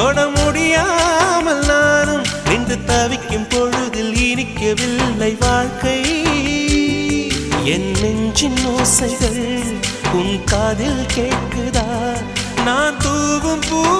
தொட முடியாமல் நானும் நின்று தவிக்கும் பொழுதில் இனிக்கவில்லை வாழ்க்கை. என் நெஞ்சின் ஓசைகள் உன் காதில் கேட்குதா? நான் தூவும் பூ